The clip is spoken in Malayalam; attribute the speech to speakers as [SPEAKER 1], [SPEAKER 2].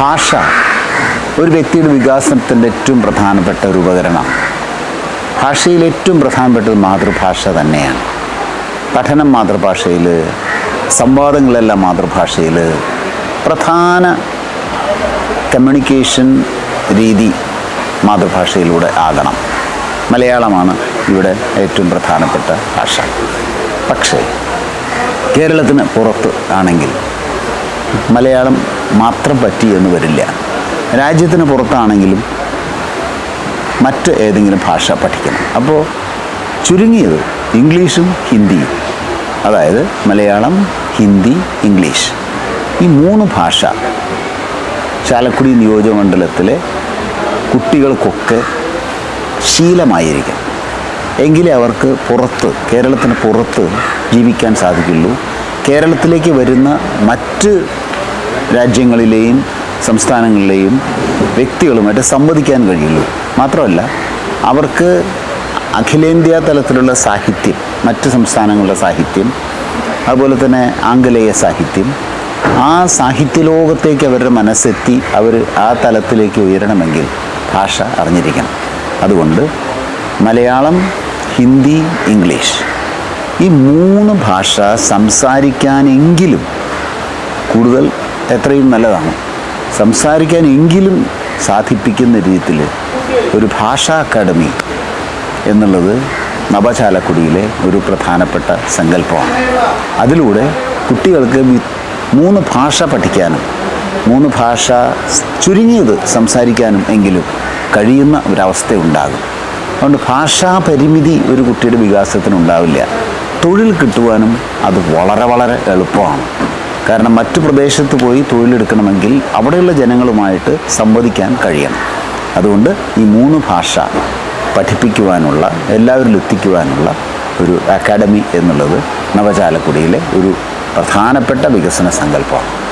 [SPEAKER 1] ഭാഷ ഒരു വ്യക്തിയുടെ വികാസത്തിന്റെ ഏറ്റവും പ്രധാനപ്പെട്ട ഒരു ഉപകരണമാണ്. ഭാഷയിൽ ഏറ്റവും പ്രധാനപ്പെട്ടത് മാതൃഭാഷ തന്നെയാണ്. പഠനം മാതൃഭാഷയിൽ സംവാദങ്ങളെല്ലാം മാതൃഭാഷയിൽ പ്രധാന കമ്മ്യൂണിക്കേഷൻ രീതി മാതൃഭാഷയിലൂടെ ആകണം. മലയാളമാണ് ഇവിടെ ഏറ്റവും പ്രധാനപ്പെട്ട ഭാഷ. പക്ഷേ കേരളത്തിന് പുറത്ത് ആണെങ്കിൽ മലയാളം മാത്രം പറ്റി എന്ന് വരില്ല. രാജ്യത്തിന് പുറത്താണെങ്കിലും മറ്റ് ഏതെങ്കിലും ഭാഷ പഠിക്കണം. അപ്പോൾ ചുരുങ്ങിയത് ഇംഗ്ലീഷും ഹിന്ദിയും. അതായത് മലയാളം ഹിന്ദി ഇംഗ്ലീഷ്. ഈ മൂന്ന് ഭാഷ ചാലക്കുടി നിയോജകമണ്ഡലത്തിലെ കുട്ടികൾക്കൊക്കെ ശീലമായിരിക്കും എങ്കിലേ അവർക്ക് പുറത്ത് കേരളത്തിന് പുറത്ത് ജീവിക്കാൻ സാധിക്കുള്ളൂ. കേരളത്തിലേക്ക് വരുന്ന മറ്റ് രാജ്യങ്ങളിലെയും സംസ്ഥാനങ്ങളിലെയും വ്യക്തികളുമായിട്ട് സംവദിക്കാൻ കഴിയുള്ളൂ. മാത്രമല്ല അവർക്ക് അഖിലേന്ത്യാ തലത്തിലുള്ള സാഹിത്യം മറ്റ് സംസ്ഥാനങ്ങളുടെ സാഹിത്യം അതുപോലെ തന്നെ ആംഗലേയ സാഹിത്യം ആ സാഹിത്യ ലോകത്തേക്ക് അവരുടെ മനസ്സെത്തി അവർ ആ തലത്തിലേക്ക് ഉയരണമെങ്കിൽ ഭാഷ അറിഞ്ഞിരിക്കണം. അതുകൊണ്ട് മലയാളം ഹിന്ദി ഇംഗ്ലീഷ് ഈ മൂന്ന് ഭാഷ സംസാരിക്കാനെങ്കിലും കൂടുതൽ എത്രയും നല്ലതാണ്. സംസാരിക്കാനെങ്കിലും സാധിപ്പിക്കുന്ന രീതിയിൽ ഒരു ഭാഷാ അക്കാദമി എന്നുള്ളത് നവചാലക്കുടിയിലെ ഒരു പ്രധാനപ്പെട്ട സങ്കല്പമാണ്. അതിലൂടെ കുട്ടികൾക്ക് മൂന്ന് ഭാഷ പഠിക്കാനും മൂന്ന് ഭാഷ ചുരുങ്ങിയത് സംസാരിക്കാനും എങ്കിലും കഴിയുന്ന ഒരവസ്ഥ ഉണ്ടാകും അതുകൊണ്ട് ഭാഷാ പരിമിതി ഒരു കുട്ടിയുടെ വികാസത്തിനുണ്ടാവില്ല. തൊഴിൽ കിട്ടുവാനും അത് വളരെ വളരെ എളുപ്പമാണ്. കാരണം മറ്റു പ്രദേശത്ത് പോയി തൊഴിലെടുക്കണമെങ്കിൽ അവിടെയുള്ള ജനങ്ങളുമായിട്ട് സംവദിക്കാൻ കഴിയണം. അതുകൊണ്ട് ഈ മൂന്ന് ഭാഷ പഠിപ്പിക്കുവാനുള്ള എല്ലാവരിലും എത്തിക്കുവാനുള്ള ഒരു അക്കാഡമി എന്നുള്ളത് നവചാലക്കുടിയിലെ ഒരു പ്രധാനപ്പെട്ട വികസന സങ്കല്പമാണ്.